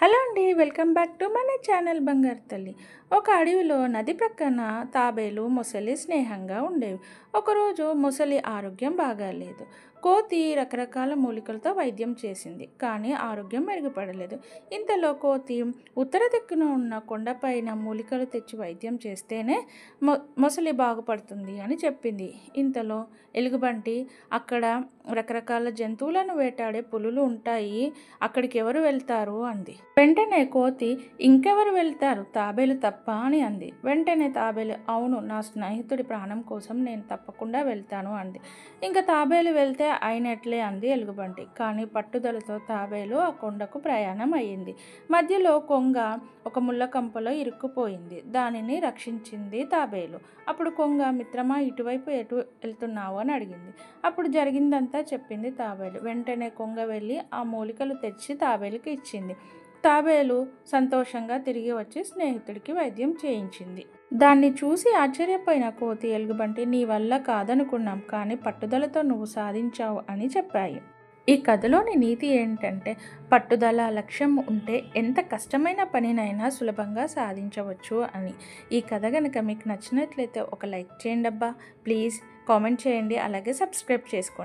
Hello అండి welcome back to మన channel బంగారు తల్లి. ఒక అడవిలో నది ప్రక్కన తాబేలు మొసలి స్నేహంగా ఉండేవి. ఒకరోజు మొసలి ఆరోగ్యం బాగాలేదు. కోతి రకరకాల మూలికలతో వైద్యం చేసింది కానీ ఆరోగ్యం మెరుగుపడలేదు. ఇంతలో కోతి ఉత్తర దిక్కున ఉన్న కొండపైన మూలికలు తెచ్చి వైద్యం చేస్తేనే మొ మొసలి బాగుపడుతుంది అని చెప్పింది. ఇంతలో ఎలుగుబంటి అక్కడ రకరకాల జంతువులను వేటాడే పులులు ఉంటాయి అక్కడికి ఎవరు వెళ్తారు? అంది. వెంటనే కోతి ఇంకెవరు వెళ్తారు? తాబేలు తప్ప అని అంది. వెంటనే తాబేలు అవును నా స్నేహితుడి ప్రాణం కోసం నేను తప్పకుండా వెళ్తాను అంది. ఇంకా తాబేలు వెళ్తే అయినట్లే అంది ఎలుగుబంటి. కానీ పట్టుదలతో తాబేలు ఆ కొండకు ప్రయాణం అయ్యింది. మధ్యలో కొంగ ఒక ముళ్ళ కంపలో ఇరుక్కుపోయింది. దానిని రక్షించింది తాబేలు. అప్పుడు కొంగ మిత్రమా ఇటువైపు ఎటు వెళ్తున్నావు అని అడిగింది. అప్పుడు జరిగిందంతా చెప్పింది తాబేలు. వెంటనే కొంగ వెళ్ళి ఆ మూలికలు తెచ్చి తాబేలుకి ఇచ్చింది. తాబేలు సంతోషంగా తిరిగి వచ్చి స్నేహితుడికి వైద్యం చేయించింది. దాన్ని చూసి ఆశ్చర్యపోయిన కోతి ఎలుగుబంటి నీ వల్ల కాదనుకున్నాం కానీ పట్టుదలతో నువ్వు సాధించావు అని చెప్పాయి. ఈ కథలోని నీతి ఏంటంటే పట్టుదల లక్ష్యం ఉంటే ఎంత కష్టమైన పనినైనా సులభంగా సాధించవచ్చు అని. ఈ కథ కనుక మీకు నచ్చినట్లయితే ఒక లైక్ చేయండి అబ్బా ప్లీజ్ కామెంట్ చేయండి అలాగే సబ్స్క్రైబ్ చేసుకోండి.